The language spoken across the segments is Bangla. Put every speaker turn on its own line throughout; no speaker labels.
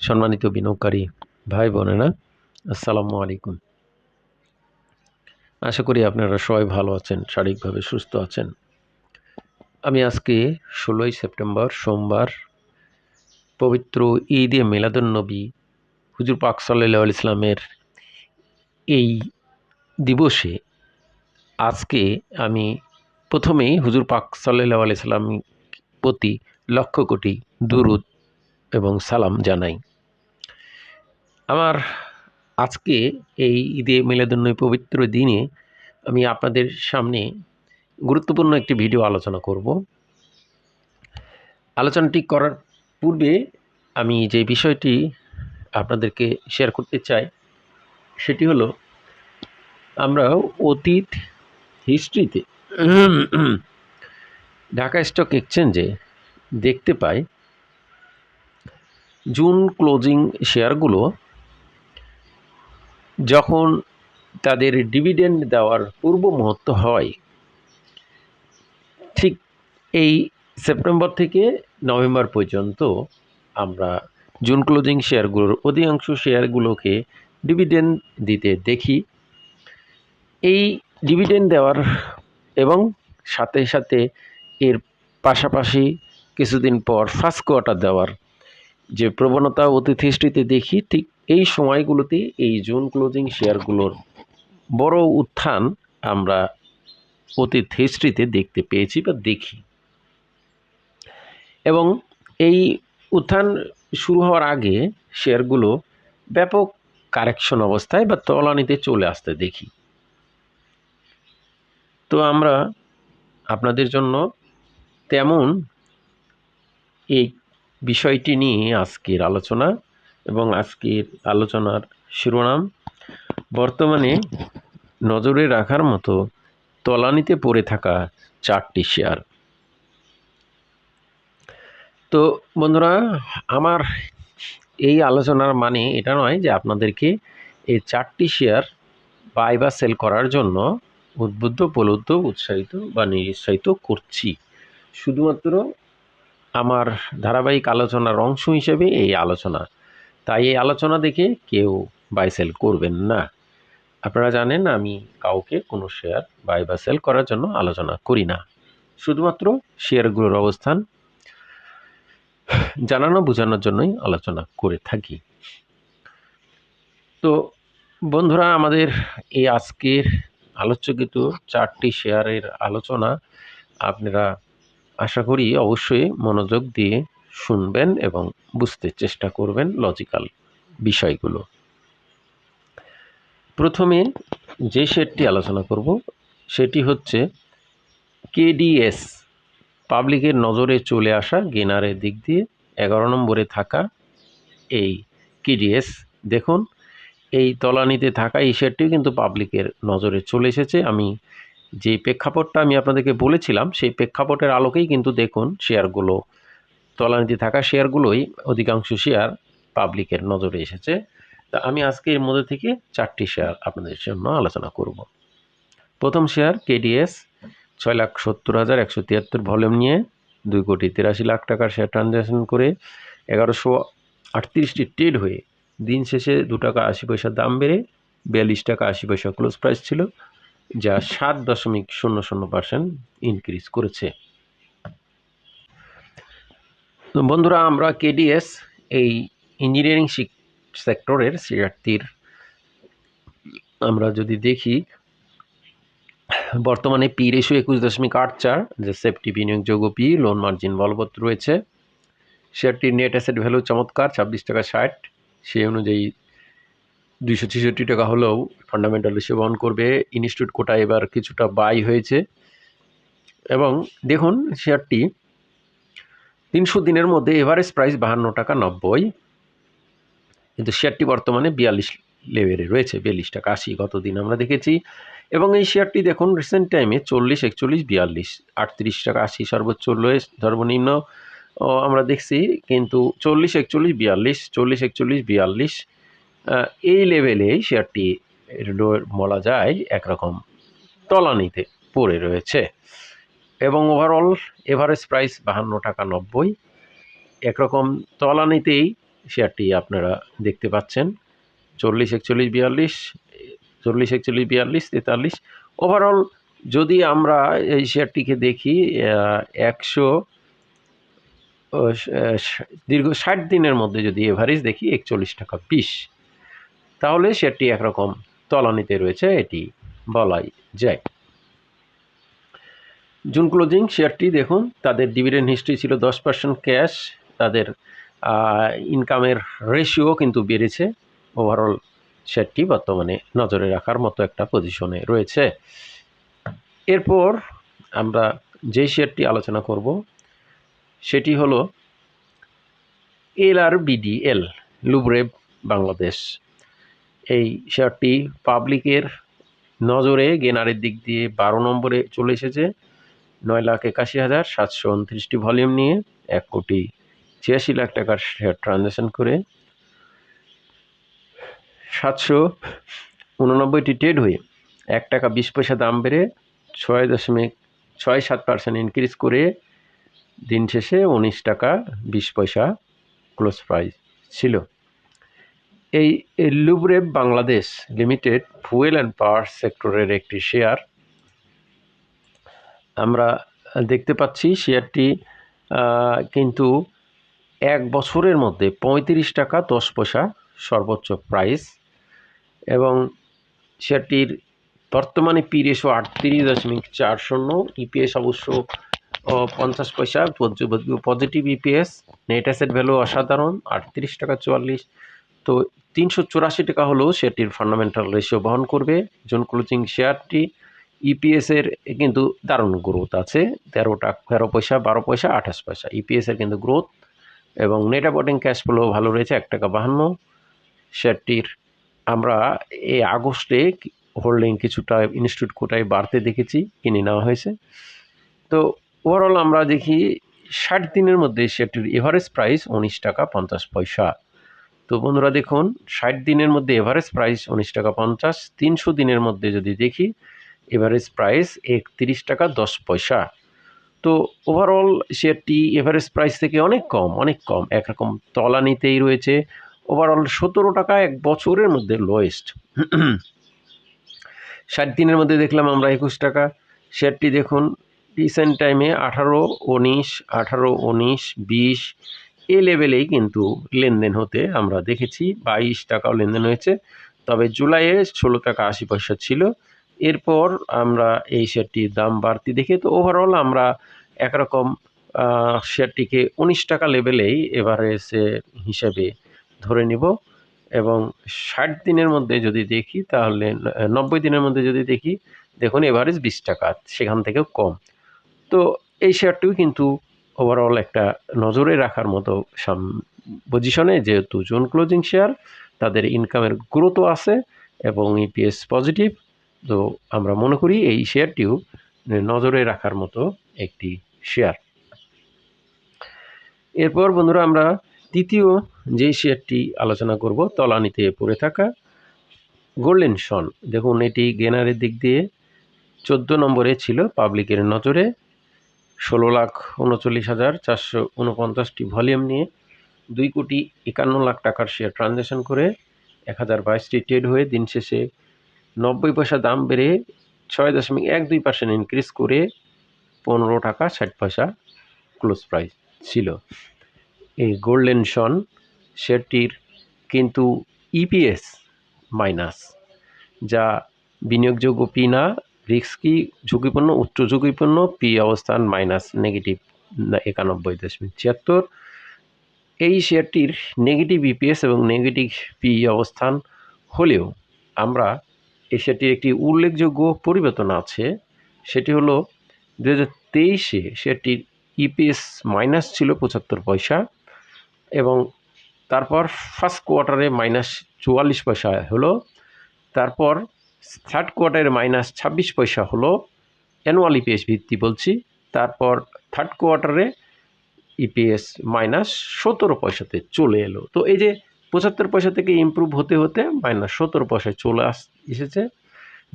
সম্মানিত বিনিয়োগকারী ভাই, বোনেরা, আসসালামু আলাইকুম। আশা করি আপনারা সবাই ভালো আছেন, শারীরিকভাবে সুস্থ আছেন। আমি আজকে ষোলোই সেপ্টেম্বর, সোমবার, পবিত্র ঈদে মিলাদুন্নবী হুজুর পাক সাল্লাহ ইসলামের এই দিবসে আজকে আমি প্রথমেই হুজুর পাক সাল্লাহ আলাইসাল্লাম প্রতি লক্ষ কোটি দুরুদ এবং সালাম জানাই। আমার আজকে এই ঈদে মিলাদুন্নবী পবিত্র দিনে আমি আপনাদের সামনে গুরুত্বপূর্ণ একটি ভিডিও আলোচনা করব। আলোচনাটি করার পূর্বে আমি যে বিষয়টি আপনাদেরকে শেয়ার করতে চাই, সেটি হলো আমরা অতীত হিস্ট্রিতে ঢাকা স্টক এক্সচেঞ্জে দেখতে পাই জুন ক্লোজিং শেয়ারগুলো যখন তাদের ডিভিডেন্ড দেওয়ার পূর্ব মুহূর্ত হয়, ঠিক এই সেপ্টেম্বর থেকে নভেম্বর পর্যন্ত আমরা জুন ক্লোজিং শেয়ারগুলোর অধিকাংশ শেয়ারগুলোকে ডিভিডেন্ড দিতে দেখি। এই ডিভিডেন্ড দেওয়ার এবং সাথে সাথে এর পাশাপাশি কিছুদিন পর ফার্স্ট কোয়ার্টার দেওয়ার যে প্রবণতা অতীত দেখি, ঠিক এই সময়গুলোতে, এই জুন ক্লোজিং শেয়ারগুলোর বড় উত্থান আমরা অতীত হিস্ট্রিতে দেখতে পেয়েছি বা দেখি। এবং এই উত্থান শুরু হওয়ার আগে শেয়ারগুলো ব্যাপক কারেকশন অবস্থায় বা তলানিতে চলে আসতে দেখি। তো আমরা আপনাদের জন্য তেমন এই বিষয়টি নিয়ে আজকের আলোচনা এবং আজকের আলোচনার শিরোনাম, বর্তমানে নজরে রাখার মতো তলানিতে পড়ে থাকা চারটি শেয়ার। তো বন্ধুরা, আমার এই আলোচনার মানে এটা নয় যে আপনাদেরকে এই চারটি শেয়ার বাই বা সেল করার জন্য উদ্বুদ্ধ প্রলুদ্ধ উৎসাহিত বা নিরুৎসাহিত করছি। শুধুমাত্র আমার ধারাবাহিক আলোচনার অংশ হিসেবে এই আলোচনা তাই এই আলোচনা দেখে কেউ বাই সেল করবেন না। আপনারা জানেন আমি কাউকে কোনো শেয়ার বাই বা সেল করার জন্য আলোচনা করি না। শুধুমাত্র শেয়ারগুলোর অবস্থান জানানো, বোঝানোর জন্যই আলোচনা করে থাকি। তো বন্ধুরা, আমাদের এই আজকের আলোচ্যকৃত চারটি শেয়ারের আলোচনা আপনারা আশা করি অবশ্যই মনোযোগ দিয়ে শুনবেন এবং বুঝতে চেষ্টা করবেন লজিক্যাল বিষয়গুলো। প্রথমে যে শেয়ারটি আলোচনা করব, সেটি হচ্ছে কেডিএস পাবলিকের নজরে চলে আসা গেনারের দিক দিয়ে, এগারো নম্বরে থাকা এই কেডিএস দেখুন, এই তলানিতে থাকা এই শেয়ারটিও কিন্তু পাবলিকের নজরে চলে এসেছে। আমি যে প্রেক্ষাপটটা আমি আপনাদেরকে বলেছিলাম, সেই প্রেক্ষাপটের আলোকেই কিন্তু দেখুন শেয়ারগুলো তলানিতে থাকা শেয়ারগুলোই অধিকাংশ শেয়ার পাবলিকের নজরে এসেছে। তা আমি আজকে এর মধ্যে থেকে চারটি শেয়ার আপনাদের জন্য আলোচনা করব। প্রথম শেয়ার কেডিএস, ছয় লাখ সত্তর হাজার একশো তিয়াত্তর ভলিউম নিয়ে দুই কোটি তিরাশি লাখ টাকার শেয়ার ট্রানজ্যাকশন করে এগারোশো আটত্রিশটি ট্রেড হয়ে দিন শেষে দু টাকা আশি পয়সা দাম বেড়ে বিয়াল্লিশ টাকা আশি পয়সা ক্লোজ প্রাইস ছিল, যা সাত দশমিক শূন্য শূন্য পার্সেন্ট ইনক্রিজ করেছে। বন্ধুরা, আমরা কেডিএস এই ইঞ্জিনিয়ারিং সেক্টরের শেয়ারটির আমরা যদি দেখি, বর্তমানে পি রেশিও একুশ দশমিক আট চার যে সেফটি বিনিয়োগযোগ্য পি লোন মার্জিন বলবৎ রয়েছে। শেয়ারটির নেট অ্যাসেট ভ্যালু চমৎকার, ছাব্বিশ টাকা ষাট। সেই অনুযায়ী দুইশো ছেষট্টি টাকা হলেও ফান্ডামেন্টাল হিসেবে অন করবে। ইনস্টিটিউট কোটা এবার কিছুটা বাই হয়েছে। এবং দেখুন, শেয়ারটি তিনশো দিনের মধ্যে এভারেজ প্রাইস বাহান্ন টাকা নব্বই। কিন্তু শেয়ারটি বর্তমানে বিয়াল্লিশ লেভেলে রয়েছে, বিয়াল্লিশ টাকা আশি গতদিন আমরা দেখেছি। এবং এই শেয়ারটি দেখুন রিসেন্ট টাইমে চল্লিশ, একচল্লিশ, বিয়াল্লিশ, আটত্রিশ টাকা আশি সর্বোচ্চ সর্বনিম্ন আমরা দেখছি, কিন্তু চল্লিশ, একচল্লিশ, বিয়াল্লিশ, চল্লিশ, একচল্লিশ, বিয়াল্লিশ এই লেভেলে শেয়ারটি বলা যায় একরকম তলানিতে পড়ে রয়েছে। এবং ওভারঅল এভারেজ প্রাইস বাহান্ন টাকা নব্বই। একরকম তলানিতেই শেয়ারটি আপনারা দেখতে পাচ্ছেন। চল্লিশ একচল্লিশ বিয়াল্লিশ, চল্লিশ একচল্লিশ বিয়াল্লিশ তেতাল্লিশ। ওভারঅল যদি আমরা এই শেয়ারটিকে দেখি একশো দীর্ঘ ষাট দিনের মধ্যে যদি এভারেজ দেখি, একচল্লিশ টাকা পিস তাহলে শেয়ারটি একরকম তলানিতে রয়েছে, এটি বলাই যায়। জুন ক্লোজিং শেয়ারটি দেখুন, তাদের ডিভিডেন্ড হিস্ট্রি ছিল দশ পার্সেন্ট ক্যাশ তাদের ইনকামের রেশিও কিন্তু বেড়েছে। ওভারঅল শেয়ারটি বর্তমানে নজরে রাখার মতো একটা পজিশনে রয়েছে। এরপর আমরা যে শেয়ারটি আলোচনা করব, সেটি হলো এল আর বিডিএল লুব্রেভ বাংলাদেশ। এই শেয়ারটি পাবলিকের নজরে, গেনারের দিক দিয়ে বারো নম্বরে চলে এসেছে। নয় লাখ একাশি হাজার সাতশো উনত্রিশটি ভলিউম নিয়ে এক কোটি ছিয়াশি লাখ টাকার শেয়ার ট্রানজ্যাকশন করে সাতশো উননব্বইটি ট্রেড হয়ে এক টাকা বিশ পয়সা দাম বেড়ে ছয় দশমিক ছয় সাত পার্সেন্ট ইনক্রিজ করে দিন শেষে উনিশ টাকা বিশ পয়সা ক্লোজ প্রাইস ছিল। এই লুব্রেভ Bangladesh limited fuel and power সেক্টরের একটি শেয়ার আমরা দেখতে পাচ্ছি শেয়ারটি কিন্তু এক বছরের মধ্যে পঁয়ত্রিশ টাকা দশ পয়সা সর্বোচ্চ প্রাইস এবং শেয়ারটির বর্তমানে পি রেশো আটত্রিশ দশমিক চার শূন্য ইপিএস অবশ্য পঞ্চাশ পয়সা positive EPS net asset value অসাধারণ, আটত্রিশ টাকা চুয়াল্লিশ। তো তিনশো চুরাশি টাকা হলেও শেয়ারটির ফান্ডামেন্টাল রেশিও বহন করবে। জোন ক্লোজিং শেয়ারটি ইপিএসের কিন্তু দারুণ গ্রোথ আছে। তেরো টাকা তেরো পয়সা, বারো পয়সা, আঠাশ পয়সা। ইপিএসের কিন্তু গ্রোথ এবং নেট অ্যাপোর্টিং ক্যাশ ফ্লো ভালো রয়েছে, এক টাকা বাহান্ন। শেয়ারটির আমরা এই আগস্টে হোল্ডিং কিছুটা ইনস্টিটিউট কোটায় বাড়তে দেখেছি, কিনে নেওয়া হয়েছে। তো ওভারঅল আমরা দেখি ষাট দিনের মধ্যে শেয়ারটির এভারেজ প্রাইস উনিশ টাকা পঞ্চাশ পয়সা। তো বন্ধুরা দেখুন, ষাট দিনের মধ্যে এভারেজ প্রাইস উনিশ টাকা পঞ্চাশ, তিনশো দিনের মধ্যে যদি দেখি এভারেজ প্রাইস একত্রিশ টাকা দশ পয়সা। তো ওভারঅল শেয়ারটি এভারেজ প্রাইস থেকে অনেক কম অনেক কম। একরকম তলানিতেই রয়েছে। ওভারঅল সতেরো টাকা এক বছরের মধ্যে লোয়েস্ট ষাট দিনের মধ্যে দেখলাম আমরা একুশ টাকা। শেয়ারটি দেখুন রিসেন্ট টাইমে আঠারো, উনিশ আঠারো, উনিশ, বিশ, এ লেভেলেই কিন্তু লেনদেন হতে আমরা দেখেছি। বাইশ টাকাও লেনদেন হয়েছে। তবে জুলাইয়ে ষোলো টাকা আশি পয়সা ছিল। এরপর আমরা এই শেয়ারটির দাম বাড়তি দেখে, তো ওভারঅল আমরা একরকম শেয়ারটিকে উনিশ টাকা লেভেলেই এভারেজে হিসেবে ধরে নিব এবং ষাট দিনের মধ্যে যদি দেখি তাহলে, নব্বই দিনের মধ্যে যদি দেখি, দেখুন এভারেজ বিশ টাকা, সেখান থেকেও কম। তো এই শেয়ারটিও কিন্তু ওভারঅল একটা নজরে রাখার মতো সাম পজিশনে যেহেতু জোন ক্লোজিং শেয়ার তাদের ইনকামের গ্রোথও আছে এবং ইপিএস পজিটিভ তো আমরা মনে করি এই শেয়ারটিও নজরে রাখার মতো একটি শেয়ার। এরপর বন্ধুরা আমরা তৃতীয় যে শেয়ারটি আলোচনা করব, তলানিতে পড়ে থাকা গোল্ডেন সন দেখুন, এটি গেনারের দিক দিয়ে চোদ্দ নম্বরে ছিল, পাবলিকের নজরে ষোলো লাখ উনচল্লিশ হাজার চারশো উনপঞ্চাশটি ভলিউম নিয়ে দুই কোটি একান্ন লাখ টাকার শেয়ার ট্রানজ্যাকশন করে এক হাজার বাইশটি ট্রেড হয়ে দিন শেষে নব্বই পয়সা দাম বেড়ে ছয় দশমিক এক দুই পার্সেন্ট ইনক্রিজ করে পনেরো টাকা ষাট পয়সা ক্লোজ প্রাইস ছিল। এই গোল্ডেন শন শেয়ারটির কিন্তু ইপিএস মাইনাস যা বিনিয়োগযোগ্য পি না রিস্কি ঝুঁকিপূর্ণ, উচ্চ ঝুঁকিপূর্ণ পি অবস্থান মাইনাস নেগেটিভ একানব্বই দশমিক ছিয়াত্তর। এই শেয়ারটির নেগেটিভ ইপিএস এবং নেগেটিভ পি অবস্থান হলেও আমরা এই শেয়ারটির একটি উল্লেখযোগ্য পরিবর্তন আছে। সেটি হলো দু হাজার তেইশে শেয়ারটির ইপিএস মাইনাস ছিল পঁচাত্তর পয়সা এবং তারপর ফার্স্ট কোয়ার্টারে মাইনাস চুয়াল্লিশ পয়সা হলো, তারপর থার্ড কোয়ার্টারে মাইনাস ছাব্বিশ পয়সা হলো অ্যানুয়াল ইপিএস ভিত্তি বলছি, তারপর থার্ড কোয়ার্টারে ইপিএস মাইনাস সতেরো পয়সাতে চলে এলো। তো এই যে পঁচাত্তর পয়সা থেকে ইম্প্রুভ হতে হতে মাইনাস সতেরো পয়সায় চলে আস, এসেছে।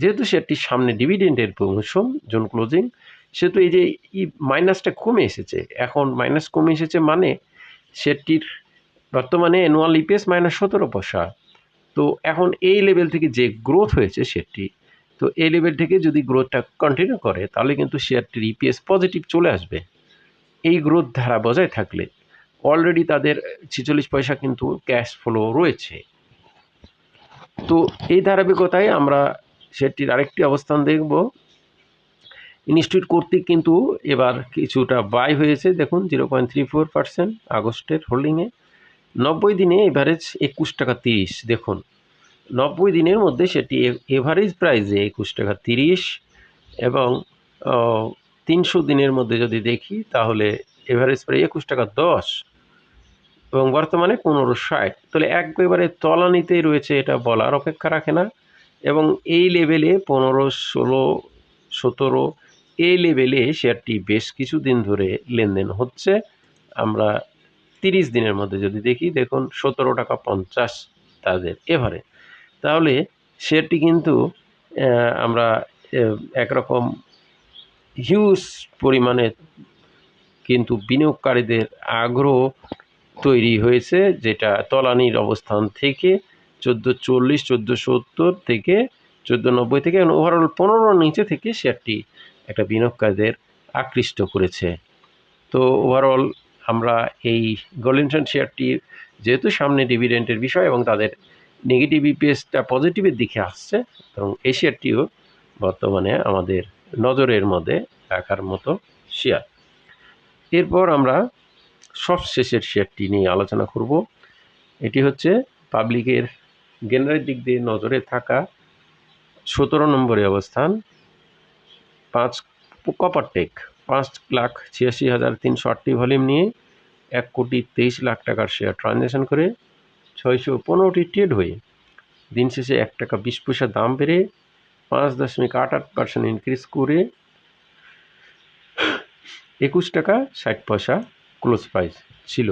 যেহেতু সেটির সামনে ডিভিডেন্ডের মৌসুম জোন ক্লোজিং সেহেতু এই যে ই মাইনাসটা কমে এসেছে, এখন মাইনাস কমে এসেছে মানে সেটির বর্তমানে অ্যানুয়াল ইপিএস মাইনাস সতেরো পয়সা। তো এখন এই লেভেল থেকে যে গ্রোথ হয়েছে শেয়ারটি তো এই লেভেল থেকে যদি গ্রোথটা কন্টিনিউ করে, তাহলে কিন্তু শেয়ারটির ইপিএস পজিটিভ চলে আসবে। এই গ্রোথ ধারা বজায় থাকলে অলরেডি তাদের ছেচল্লিশ পয়সা কিন্তু ক্যাশ ফ্লো রয়েছে। তো এই ধারাবাহিকতায় আমরা সেটির আরেকটি অবস্থান দেখব। ইনস্টিটিউট কর্তৃক কিন্তু এবার কিছুটা বাই হয়েছে। দেখুন zero point three four percent আগস্টের হোল্ডিংয়ে নব্বই দিনে এভারেজ একুশ টাকা তিরিশ, দেখুন। নব্বই দিনের মধ্যে সেটি এভারেজ প্রাইসে একুশ টাকা তিরিশ এবং তিনশো দিনের মধ্যে যদি দেখি, তাহলে এভারেজ প্রায় একুশ টাকা দশ। এবং বর্তমানে পনেরো ষাট তাহলে একেবারে তলানিতেই রয়েছে এটা বলার অপেক্ষা রাখে না। এবং এই লেভেলে পনেরো, ষোলো, সতেরো, এই লেভেলে শেয়ারটি বেশ কিছুদিন ধরে লেনদেন হচ্ছে। আমরা তিরিশ দিনের মধ্যে যদি দেখি, দেখুন সতেরো টাকা পঞ্চাশ তাদের এভারে। তাহলে শেয়ারটি কিন্তু আমরা একরকম হিউজ পরিমাণে কিন্তু বিনিয়োগকারীদের আগ্রহ তৈরি হয়েছে, যেটা তলানির অবস্থান থেকে চোদ্দ চল্লিশ, চোদ্দ সত্তর থেকে চোদ্দ নব্বই থেকে এবং ওভারঅল পনেরো নিচে থেকে শেয়ারটি একটা বিনিয়োগকারীদের আকৃষ্ট করেছে। তো ওভারঅল আমরা এই গোল্ডেন শেয়ারটি যেহেতু সামনে ডিভিডেন্টের বিষয় এবং তাদের নেগেটিভ ইপিএসটা পজিটিভের দিকে আসছে, এবং এই শেয়ারটিও বর্তমানে আমাদের নজরের মধ্যে রাখার মতো শেয়ার। এরপর আমরা সবশেষের শেয়ারটি নিয়ে আলোচনা করব। এটি হচ্ছে পাবলিকের গেনারের দিক দিয়ে নজরে থাকা সতেরো নম্বরে অবস্থান। পাঁচ কপার টেক পাঁচ লাখ ছিয়াশি হাজার তিনশো আটটি ভলিউম নিয়ে এক কোটি তেইশ লাখ টাকার শেয়ার ট্রানজ্যাকশন করে ছয়শো পনেরোটি ট্রেড হয়ে দিন শেষে এক টাকা বিশ পয়সা দাম বেড়ে পাঁচ দশমিক আট আট পার্সেন্ট ইনক্রিজ করে একুশ টাকা ষাট পয়সা ক্লোজ প্রাইস ছিল।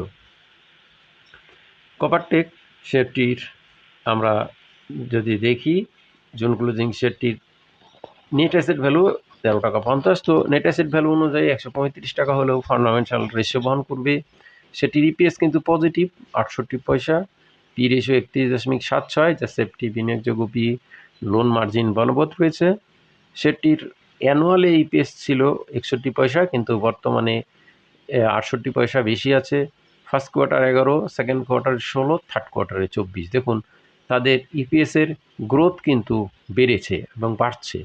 কপারটেক শেয়ারটির আমরা যদি দেখি জুন ক্লোজিং শেয়ারটির নেট অ্যাসেট ভ্যালু তেরো টাকা পঞ্চাশ। তো নেট অ্যাসেট ভ্যালু অনুযায়ী একশো পঁয়ত্রিশ টাকা হলেও ফান্ডামেন্টাল রেশিও বহন করবে। সেটির ইপিএস কিন্তু পজিটিভ আটষট্টি পয়সা। পি রেশিও একত্রিশ দশমিক সাত ছয়, যা সেফটি বিনিয়োগযোগ্য পি লোন মার্জিন বলবৎ রয়েছে। সেটির অ্যানুয়ালে ইপিএস ছিল একষট্টি পয়সা, কিন্তু বর্তমানে আটষট্টি পয়সা বেশি আছে ফার্স্ট কোয়ার্টার এগারো সেকেন্ড কোয়ার্টার ষোলো থার্ড কোয়ার্টারে চব্বিশ। দেখুন, তাদের ইপিএসের গ্রোথ কিন্তু বেড়েছে এবং বাড়ছে।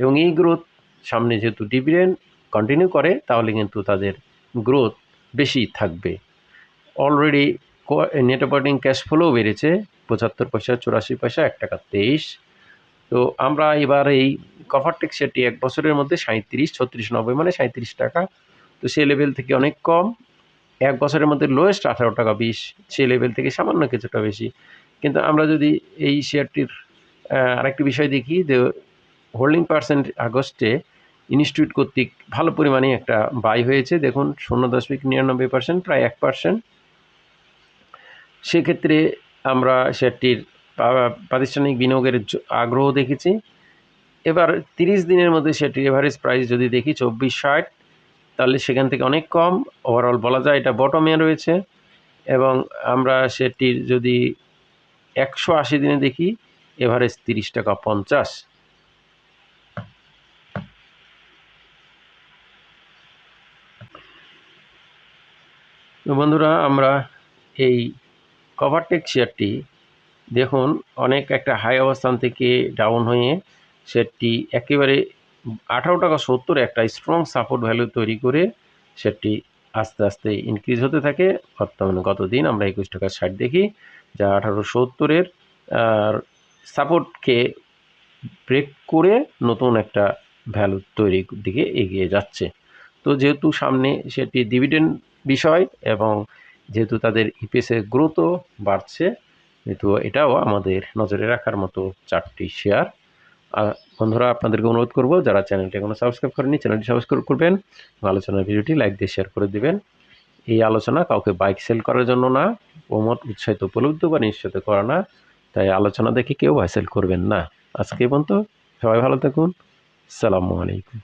এবং এই গ্রোথ সামনে যেহেতু ডিভিডেন্ড কন্টিনিউ করে, তাহলে কিন্তু তাদের গ্রোথ বেশি থাকবে। Already net operating cash flow বেড়েছে, পঁচাত্তর পয়সা, চুরাশি পয়সা, এক টাকা তেইশ। তো আমরা এবার এই কভারটেক সেটি এক বছরের মধ্যে সাঁত্রিশ ছত্রিশ, নব্বই মানে সাঁত্রিশ টাকা তো সে লেভেল থেকে অনেক কম। এক বছরের মধ্যে লোয়েস্ট আঠারো টাকা বিশ সে লেভেল থেকে সামান্য কিছুটা বেশি। কিন্তু আমরা যদি এই শেয়ারটির আরেকটি বিষয় দেখি যে হোল্ডিং পার্সেন্ট আগস্টে ইনস্টিটিউট কর্তৃক ভালো পরিমাণে একটা বাই হয়েছে। দেখুন, শূন্য দশমিক নিরানব্বই পার্সেন্ট প্রায় এক পার্সেন্ট সেক্ষেত্রে আমরা শেয়ারটির প্রাতিষ্ঠানিক বিনিয়োগের আগ্রহ দেখেছি। এবার তিরিশ দিনের মধ্যে সেটির এভারেজ প্রাইস যদি দেখি, চব্বিশ ষাট তাহলে সেখান থেকে অনেক কম। ওভারঅল বলা যায় এটা বটমে রয়েছে এবং আমরা সেটির যদি একশো আশি দিনে দেখি এভারেজ তিরিশ টাকা পঞ্চাশ। বন্ধুরা, আমরা এই কভারটেক শেয়ারটি দেখুন, অনেক একটা হাই অবস্থান থেকে ডাউন হয়ে সেটটি একেবারে আঠারো টাকা সত্তর একটা স্ট্রং সাপোর্ট ভ্যালু তৈরি করে সেটি আস্তে আস্তে ইনক্রিজ হতে থাকে। বর্তমানে গত দিন আমরা একুশ টাকা ষাট দেখি, যা আঠারো সত্তরের সাপোর্টকে ব্রেক করে নতুন একটা ভ্যালু তৈরির দিকে এগিয়ে যাচ্ছে। তো যেহেতু সামনে সেটি ডিভিডেন্ড বিষয় এবং যেহেতু তাদের ইপিএসের গ্রোথও বাড়ছে তো এটাও আমাদের নজরে রাখার মতো চারটি শেয়ার বন্ধুরা, আপনাদেরকে অনুরোধ করব, যারা চ্যানেলটি এখনও সাবস্ক্রাইব করেনি চ্যানেলটি সাবস্ক্রাইব করবেন আলোচনার ভিডিওটি লাইক দিয়ে শেয়ার করে দিবেন। এই আলোচনা কাউকে বাইক সেল করার জন্য না প্রমোট উৎসাহিত উপলব্ধ বা নিশ্চিত করা না, তাই আলোচনা দেখে কেউ বাইক সেল করবেন না। আজকে পর্যন্ত সবাই ভালো থাকুন। সালামু আলাইকুম।